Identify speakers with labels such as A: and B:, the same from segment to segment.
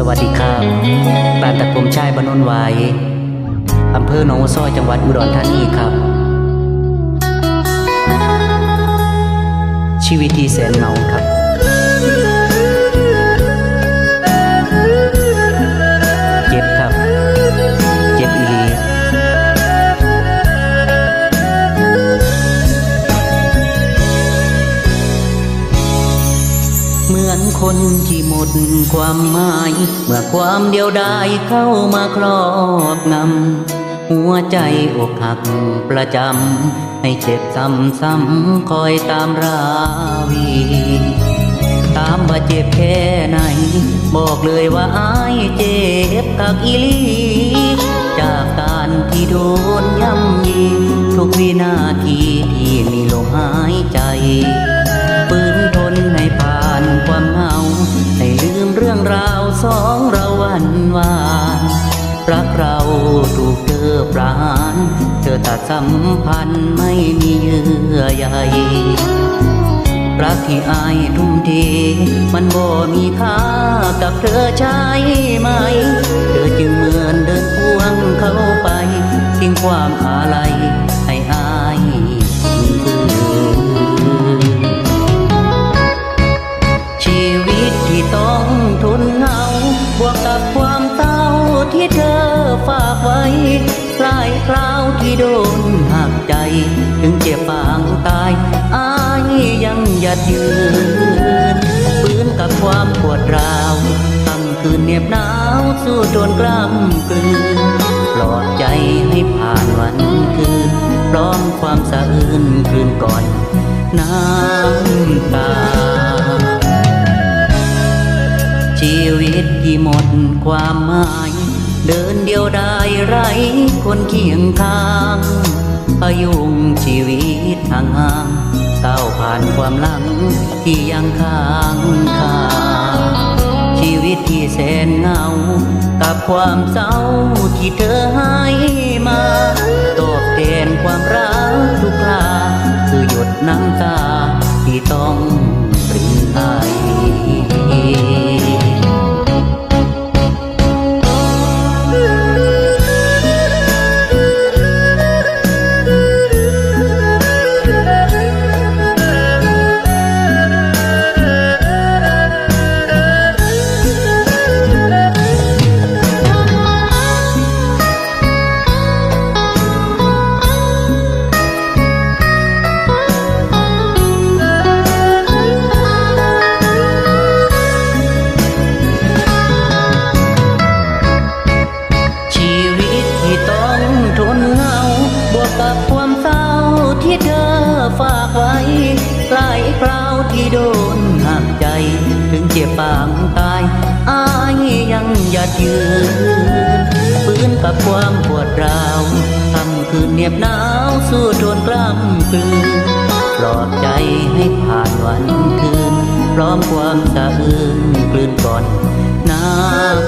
A: สวัสดีครับ บ้านตะกรมชายบนนไวายอำเภอหนองซ้อยจังหวัดอุดรธานีครับ ชีวิตที่แสนเหงาครับ คนที่หมดความหมาย เมื่อความเดียวดายเข้ามาครอบงำหัวใจอกหักประจำ ให้เจ็บซ้ำๆคอยตามราวี ตามว่าเจ็บแค่ไหน บอกเลยว่าอายเจ็บกักอีลีจากการที่โดนย่ำยีทุกวินาทีที่มีลมหายใจ เราถูกเธอปราณเธอตัดสัมพันธ์ไม่มีเยื่อใยรักที่อายทุ่มเทมันบ่มีค่ากับเธอใช่ไหม เธอจึงเหมือนเดินพวงเข้าไปทิ้งความอาลัยให้อายชีวิตที่ต้องทนเหงาบวกกับความเศร้าที่เธอ ฝากไว้หลายคราวที่โดนหักใจ ถึงเจ็บปางตาย อายยังหยัดยืนปืนกับความปวดร้าวค่ำคืนเหน็บหนาวสู้จนกล้ำกลืนปลอบใจให้ผ่านวันคืนพร้อมความสะอื้นคลืนก่อนน้ำตา ชีวิตที่หมดความหมาย เดินเดียวได้ไรคนเคียงข้างพยุงชีวิตห่างห่างก้าวผ่านความหลังที่ยังค้างคาชีวิตที่แสนเหงา กับความเศร้าที่เธอให้ คราวที่โดนหักใจ ถึงเจ็บปางตาย อายยังหยัดยืนปืนกับความปวดร้าวทำคืนเหน็บหนาวสู้ทนกล้ำกลืนปลอบใจให้ผ่านวันคืน พร้อมความสะอื้นกลืนก่อนน้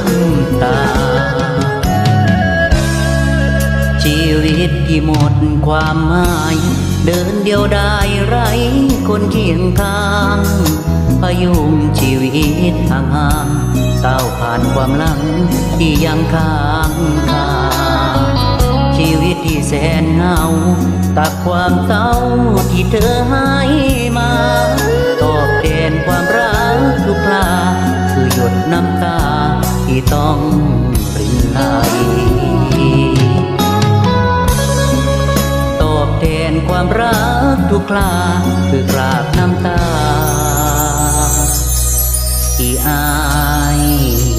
A: ำตา ชีวิตที่หมดความหมาย เดินเดียวได้ไรคนเคียงข้างพยุงชีวิตห่างห่างๆก้าผ่านความหลังที่ยังค้างคาชีวิตที่แสนเหงากับความเศร้าที่เธอให้มาตอบแทนความรักทุกคราคือหยดน้ำตาที่ต้องปรินไหล ความรักทุกคราคือกราบน้ำตา ที่อาย